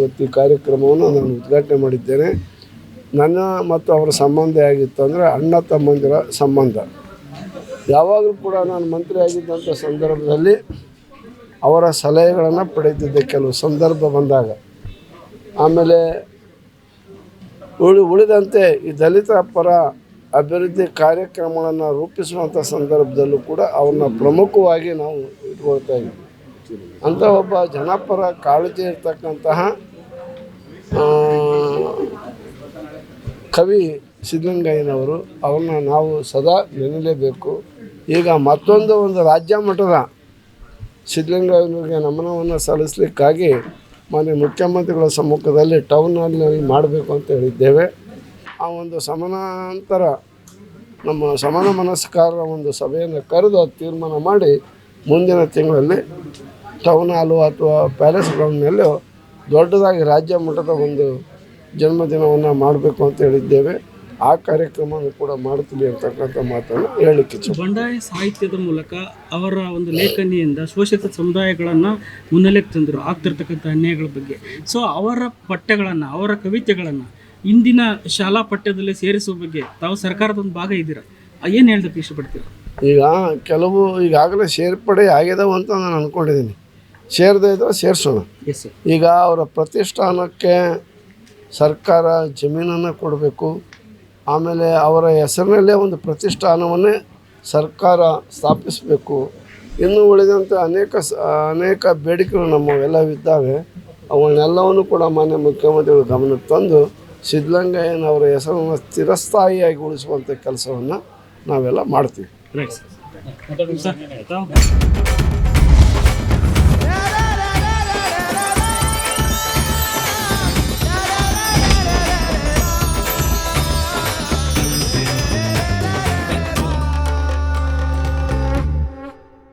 ಇವತ್ತು ಈ ಕಾರ್ಯಕ್ರಮವನ್ನು ನಾನು ಉದ್ಘಾಟನೆ ಮಾಡಿದ್ದೇನೆ. ನನ್ನ ಮತ್ತು ಅವರ ಸಂಬಂಧ ಆಗಿತ್ತು ಅಂದರೆ ಅಣ್ಣ ತಮ್ಮಂದಿರ ಸಂಬಂಧ. ಯಾವಾಗಲೂ ಕೂಡ ನಾನು ಮಂತ್ರಿ ಆಗಿದ್ದಂಥ ಸಂದರ್ಭದಲ್ಲಿ ಅವರ ಸಲಹೆಗಳನ್ನು ಪಡೆದಿದ್ದೆ ಕೆಲವು ಸಂದರ್ಭ ಬಂದಾಗ. ಆಮೇಲೆ ಉಳಿ ಉಳಿದಂತೆ ಈ ದಲಿತ ಪರ ಅಭಿವೃದ್ಧಿ ಕಾರ್ಯಕ್ರಮಗಳನ್ನು ರೂಪಿಸುವಂಥ ಸಂದರ್ಭದಲ್ಲೂ ಕೂಡ ಅವನ್ನ ಪ್ರಮುಖವಾಗಿ ನಾವು ಇಟ್ಕೊಳ್ತಾ ಇದ್ದೀವಿ ಅಂಥ ಒಬ್ಬ ಜನಪರ ಕಾಳಜಿ ಇರ್ತಕ್ಕಂತಹ ಕವಿ ಸಿದ್ಧಲಿಂಗಯ್ಯನವರು ಅವ್ರನ್ನ ನಾವು ಸದಾ ನೆನಲೇಬೇಕು. ಈಗ ಮತ್ತೊಂದು ಒಂದು ರಾಜ್ಯ ಮಟ್ಟದ ಸಿದ್ಧಲಿಂಗಯ್ಯನಿಗೆ ನಮನವನ್ನು ಸಲ್ಲಿಸಲಿಕ್ಕಾಗಿ ಮಾನ್ಯ ಮುಖ್ಯಮಂತ್ರಿಗಳ ಸಮ್ಮುಖದಲ್ಲಿ ಟೌನ್ ಹಾಲ್ನಲ್ಲಿ ಮಾಡಬೇಕು ಅಂತ ಹೇಳಿದ್ದೇವೆ. ಆ ಒಂದು ಸಮಾನಾಂತರ ನಮ್ಮ ಸಮಾನ ಮನಸ್ಕಾರರ ಒಂದು ಸಭೆಯನ್ನು ಕರೆದು ತೀರ್ಮಾನ ಮಾಡಿ ಮುಂದಿನ ತಿಂಗಳಲ್ಲಿ ಟೌನ್ ಹಾಲು ಅಥವಾ ಪ್ಯಾಲೇಸ್ ಗ್ರೌಂಡ್ನಲ್ಲಿ ದೊಡ್ಡದಾಗಿ ರಾಜ್ಯ ಮಟ್ಟದ ಒಂದು ಜನ್ಮದಿನವನ್ನು ಮಾಡಬೇಕು ಅಂತ ಹೇಳಿದ್ದೇವೆ. ಆ ಕಾರ್ಯಕ್ರಮವನ್ನು ಕೂಡ ಮಾಡುತ್ತೀವಿ ಅಂತಕ್ಕಂಥ ಮಾತನ್ನು ಹೇಳಲಿಕ್ಕೆ ಬಂಡಾಯ ಸಾಹಿತ್ಯದ ಮೂಲಕ ಅವರ ಒಂದು ಲೇಖನಿಯಿಂದ ಶೋಷಿತ ಸಮುದಾಯಗಳನ್ನು ಮುನ್ನೆಲೆಗೆ ತಂದರು. ಆಗ್ತಿರ್ತಕ್ಕಂಥ ಅನ್ಯಾಯಗಳ ಬಗ್ಗೆ. ಸೊ ಅವರ ಪಠ್ಯಗಳನ್ನು ಅವರ ಕವಿತೆಗಳನ್ನು ಇಂದಿನ ಶಾಲಾ ಪಠ್ಯದಲ್ಲಿ ಸೇರಿಸುವ ಬಗ್ಗೆ ತಾವು ಸರ್ಕಾರದ ಒಂದು ಭಾಗ ಇದ್ದೀರಾ? ಏನು ಹೇಳೋದಕ್ಕೆ ಇಷ್ಟಪಡ್ತೀರಾ? ಈಗ ಕೆಲವು ಈಗಾಗಲೇ ಸೇರ್ಪಡೆ ಆಗ್ಯದವು ಅಂತ ನಾನು ಅಂದ್ಕೊಂಡಿದ್ದೀನಿ ಸೇರದೇ ಇದ್ರೆ ಸೇರಿಸೋಣ ಎಸ್ ಸರ್ ಈಗ ಅವರ ಪ್ರತಿಷ್ಠಾನಕ್ಕೆ ಸರ್ಕಾರ ಜಮೀನನ್ನು ಕೊಡಬೇಕು. ಆಮೇಲೆ ಅವರ ಹೆಸರಿನಲ್ಲೇ ಒಂದು ಪ್ರತಿಷ್ಠಾನವನ್ನೇ ಸರ್ಕಾರ ಸ್ಥಾಪಿಸಬೇಕು. ಇನ್ನು ಉಳಿದಂತೆ ಅನೇಕ ಸ ಅನೇಕ ಬೇಡಿಕೆಗಳು ನಮ್ಮವೆಲ್ಲವಿದ್ದಾವೆ ಅವನ್ನೆಲ್ಲವನ್ನು ಕೂಡ ಮಾನ್ಯ ಮುಖ್ಯಮಂತ್ರಿಗಳು ಗಮನಕ್ಕೆ ತಂದು ಸಿದ್ಧಲಿಂಗಯ್ಯನವರ ಹೆಸರನ್ನು ಸ್ಥಿರಸ್ಥಾಯಿಯಾಗಿ ಉಳಿಸುವಂಥ ಕೆಲಸವನ್ನು ನಾವೆಲ್ಲ ಮಾಡ್ತೀವಿ. ರೈಟ್ ಸರ್ ತಾವು